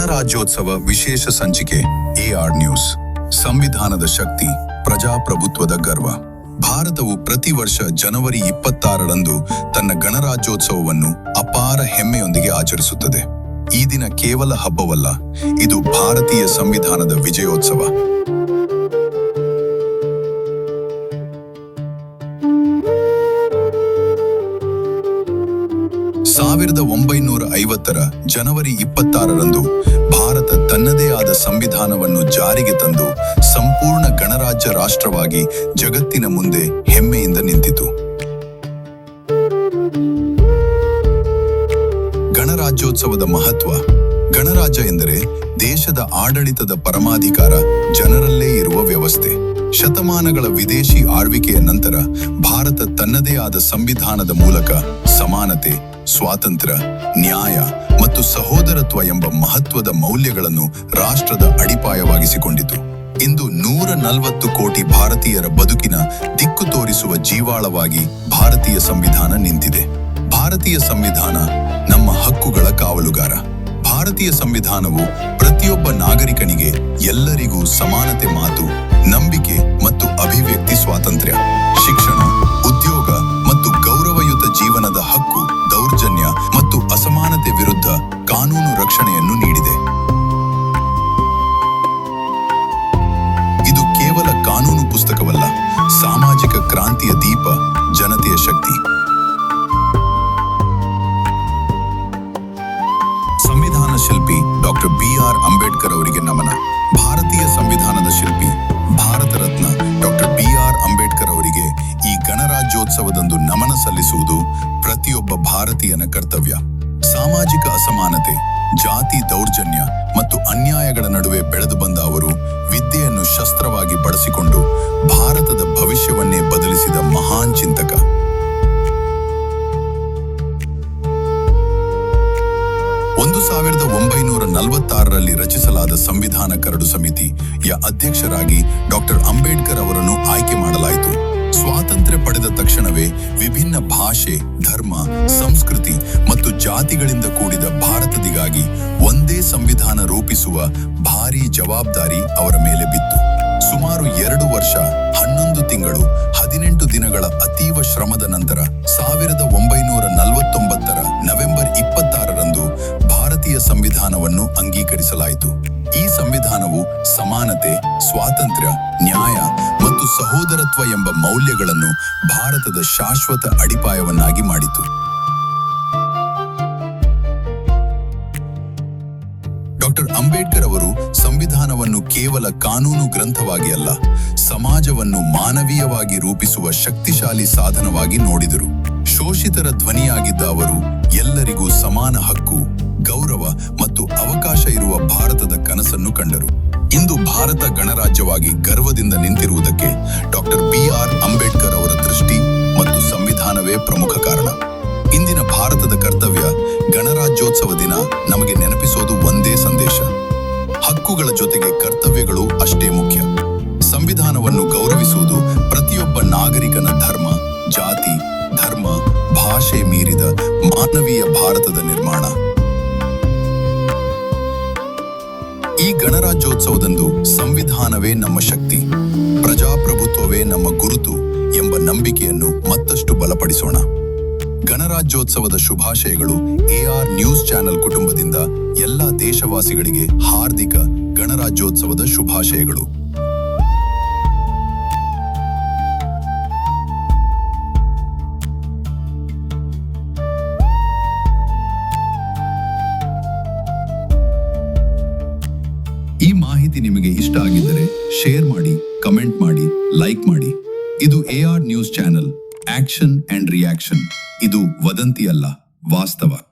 ಗಣರಾಜ್ಯೋತ್ಸವ ವಿಶೇಷ ಸಂಚಿಕೆ ಎಆರ್ ನ್ಯೂಸ್. ಸಂವಿಧಾನದ ಶಕ್ತಿ, ಪ್ರಜಾಪ್ರಭುತ್ವದ ಗರ್ವ. ಭಾರತವು ಪ್ರತಿ ವರ್ಷ ಜನವರಿ ಇಪ್ಪತ್ತಾರರಂದು ತನ್ನ ಗಣರಾಜ್ಯೋತ್ಸವವನ್ನು ಅಪಾರ ಹೆಮ್ಮೆಯೊಂದಿಗೆ ಆಚರಿಸುತ್ತದೆ. ಈ ದಿನ ಕೇವಲ ಹಬ್ಬವಲ್ಲ, ಇದು ಭಾರತೀಯ ಸಂವಿಧಾನದ ವಿಜಯೋತ್ಸವ. ಸಾವಿರದ ಒಂಬೈನೂರ ಐವತ್ತರ ಜನವರಿ ಇಪ್ಪತ್ತಾರರಂದು ಭಾರತ ತನ್ನದೇ ಆದ ಸಂವಿಧಾನವನ್ನು ಜಾರಿಗೆ ತಂದು ಸಂಪೂರ್ಣ ಗಣರಾಜ್ಯ ರಾಷ್ಟ್ರವಾಗಿ ಜಗತ್ತಿನ ಮುಂದೆ ಹೆಮ್ಮೆಯಿಂದ ನಿಂತಿತು. ಗಣರಾಜ್ಯೋತ್ಸವದ ಮಹತ್ವ. ಗಣರಾಜ್ಯ ಎಂದರೆ ದೇಶದ ಆಡಳಿತದ ಪರಮಾಧಿಕಾರ, ಜನರಲ್ಲೇ ಇರುವ ವ್ಯವಸ್ಥೆ. ಶತಮಾನಗಳ ವಿದೇಶಿ ಆಳ್ವಿಕೆಯ ನಂತರ ಭಾರತ ತನ್ನದೇ ಆದ ಸಂವಿಧಾನದ ಮೂಲಕ ಸಮಾನತೆ, ಸ್ವಾತಂತ್ರ್ಯ, ನ್ಯಾಯ ಮತ್ತು ಸಹೋದರತ್ವ ಎಂಬ ಮಹತ್ವದ ಮೌಲ್ಯಗಳನ್ನು ರಾಷ್ಟ್ರದ ಅಡಿಪಾಯವಾಗಿಸಿಕೊಂಡಿತು ಇಂದು ನೂರ ನಲವತ್ತು ಕೋಟಿ ಭಾರತೀಯರ ಬದುಕಿನ ದಿಕ್ಕು ತೋರಿಸುವ ಜೀವಾಳವಾಗಿ ಭಾರತೀಯ ಸಂವಿಧಾನ ನಿಂತಿದೆ. ಭಾರತೀಯ ಸಂವಿಧಾನ ನಮ್ಮ ಹಕ್ಕುಗಳ ಕಾವಲುಗಾರ. ಭಾರತೀಯ ಸಂವಿಧಾನವು ಪ್ರತಿಯೊಬ್ಬ ನಾಗರಿಕನಿಗೆ ಎಲ್ಲರಿಗೂ ಸಮಾನತೆ ಮಾತು, ನಂಬಿಕೆ ಮತ್ತು ಅಭಿವ್ಯಕ್ತಿ ಸ್ವಾತಂತ್ರ್ಯ. ಶಿಕ್ಷಣ, ಉದ್ಯೋಗ ಕಾನೂನು ಪುಸ್ತಕವಲ್ಲ, ಸಾಮಾಜಿಕ ಕ್ರಾಂತಿಯ ದೀಪ, ಜನತೆಯ ಶಕ್ತಿ. ಸಂವಿಧಾನ ಶಿಲ್ಪಿ ಡಾಕ್ಟರ್ ಬಿ ಆರ್ ಅಂಬೇಡ್ಕರ್ ಅವರಿಗೆ ನಮನ. ಭಾರತೀಯ ಸಂವಿಧಾನದ ಶಿಲ್ಪಿ, Bharat Ratna doctor B R Ambedkar ಅವರಿಗೆ ಈ ಗಣರಾಜ್ಯೋತ್ಸವದಂದು ನಮನ ಸಲ್ಲಿಸುವುದು ಪ್ರತಿಯೊಬ್ಬ ಭಾರತೀಯನ ಕರ್ತವ್ಯ. ಸಾಮಾಜಿಕ ಅಸಮಾನತೆ, ಜಾತಿ ದೌರ್ಜನ್ಯ ಸಾವಿರದ ರಚಿಸಲಾದ ಸಂವಿಧಾನ ಕರಡು ಸಮಿತಿಯ ಅಧ್ಯಕ್ಷರಾಗಿ ಡಾಕ್ಟರ್ ಅಂಬೇಡ್ಕರ್ ಅವರನ್ನು ಆಯ್ಕೆ ಮಾಡಲಾಯಿತು. ಸ್ವಾತಂತ್ರ್ಯ ಪಡೆದ ತಕ್ಷಣವೇ ವಿಭಿನ್ನ ಭಾಷೆ, ಧರ್ಮ, ಸಂಸ್ಕೃತಿ ಮತ್ತು ಜಾತಿಗಳಿಂದ ಕೂಡಿದ ಭಾರತದಿಗಾಗಿ ಒಂದೇ ಸಂವಿಧಾನ ರೂಪಿಸುವ ಭಾರೀ ಜವಾಬ್ದಾರಿ ಅವರ ಮೇಲೆ ಬಿತ್ತು. ಸುಮಾರು ಎರಡು ವರ್ಷ, ಹನ್ನೊಂದು ತಿಂಗಳು, ಹದಿನೆಂಟು ದಿನಗಳ ಅತೀವ ಶ್ರಮದ ನಂತರ ಸಾವಿರದ ಒಂಬೈನೂರ ಭಾರತೀಯ ಸಂವಿಧಾನವನ್ನು ಅಂಗೀಕರಿಸಲಾಯಿತು. ಈ ಸಂವಿಧಾನವು ಸಮಾನತೆ, ಸ್ವಾತಂತ್ರ್ಯ, ನ್ಯಾಯ ಮತ್ತು ಸಹೋದರತ್ವ ಎಂಬ ಮೌಲ್ಯಗಳನ್ನು ಭಾರತದ ಶಾಶ್ವತ ಅಡಿಪಾಯವನ್ನಾಗಿ ಮಾಡಿತು. ಡಾಕ್ಟರ್ ಅಂಬೇಡ್ಕರ್ ಅವರು ಸಂವಿಧಾನವನ್ನು ಕೇವಲ ಕಾನೂನು ಗ್ರಂಥವಾಗಿ ಅಲ್ಲ, ಸಮಾಜವನ್ನು ಮಾನವೀಯವಾಗಿ ರೂಪಿಸುವ ಶಕ್ತಿಶಾಲಿ ಸಾಧನವಾಗಿ ನೋಡಿದರು. ಶೋಷಿತರ ಧ್ವನಿಯಾಗಿದ್ದ ಅವರು ಎಲ್ಲರಿಗೂ ಸಮಾನ ಹಕ್ಕು, ಗೌರವ ಮತ್ತು ಅವಕಾಶ ಇರುವ ಭಾರತದ ಕನಸನ್ನು ಕಂಡರು. ಇಂದು ಭಾರತ ಗಣರಾಜ್ಯವಾಗಿ ಗರ್ವದಿಂದ ನಿಂತಿರುವುದಕ್ಕೆ ಡಾಕ್ಟರ್ ಬಿ ಆರ್ ಅಂಬೇಡ್ಕರ್ ಅವರ ದೃಷ್ಟಿ ಮತ್ತು ಸಂವಿಧಾನವೇ ಪ್ರಮುಖ ಕಾರಣ. ಇಂದಿನ ಭಾರತದ ಕರ್ತವ್ಯ ಗಣರಾಜ್ಯೋತ್ಸವ ದಿನ ನಮಗೆ ನೆನಪಿಸೋದು ಒಂದೇ ಸಂದೇಶ. ಹಕ್ಕುಗಳ ಜೊತೆಗೆ ಕರ್ತವ್ಯಗಳು ಅಷ್ಟೇ ಮುಖ್ಯ. ಸಂವಿಧಾನವನ್ನು ಗೌರವಿಸುವುದು ಪ್ರತಿಯೊಬ್ಬ ನಾಗರಿಕನ ಧರ್ಮ, ಜಾತಿ, ಧರ್ಮ, ಭಾಷೆ ಮೀರಿದ ಮಾನವೀಯ ಭಾರತದ ನಿರ್ಮಾಣ. ಈ ಗಣರಾಜ್ಯೋತ್ಸವದಂದು ಸಂವಿಧಾನವೇ ನಮ್ಮ ಶಕ್ತಿ, ಪ್ರಜಾಪ್ರಭುತ್ವವೇ ನಮ್ಮ ಗುರುತು ಎಂಬ ನಂಬಿಕೆಯನ್ನು ಮತ್ತಷ್ಟು ಬಲಪಡಿಸೋಣ. ಗಣರಾಜ್ಯೋತ್ಸವದ ಶುಭಾಶಯಗಳು ಎಆರ್ ನ್ಯೂಸ್ ಚಾನೆಲ್ ಕುಟುಂಬದಿಂದ ಎಲ್ಲ ದೇಶವಾಸಿಗಳಿಗೆ ಹಾರ್ದಿಕ ಗಣರಾಜ್ಯೋತ್ಸವದ ಶುಭಾಶಯಗಳು. ನಿಮಗೆ ಇಷ್ಟ ಆಗಿದ್ದರೆ ಶೇರ್ ಮಾಡಿ ಕಮೆಂಟ್ ಮಾಡಿ ಲೈಕ್ ಮಾಡಿ. ಇದು A R news channel action and reaction ಇದು ವದಂತಿ ಅಲ್ಲ, ವಾಸ್ತವ.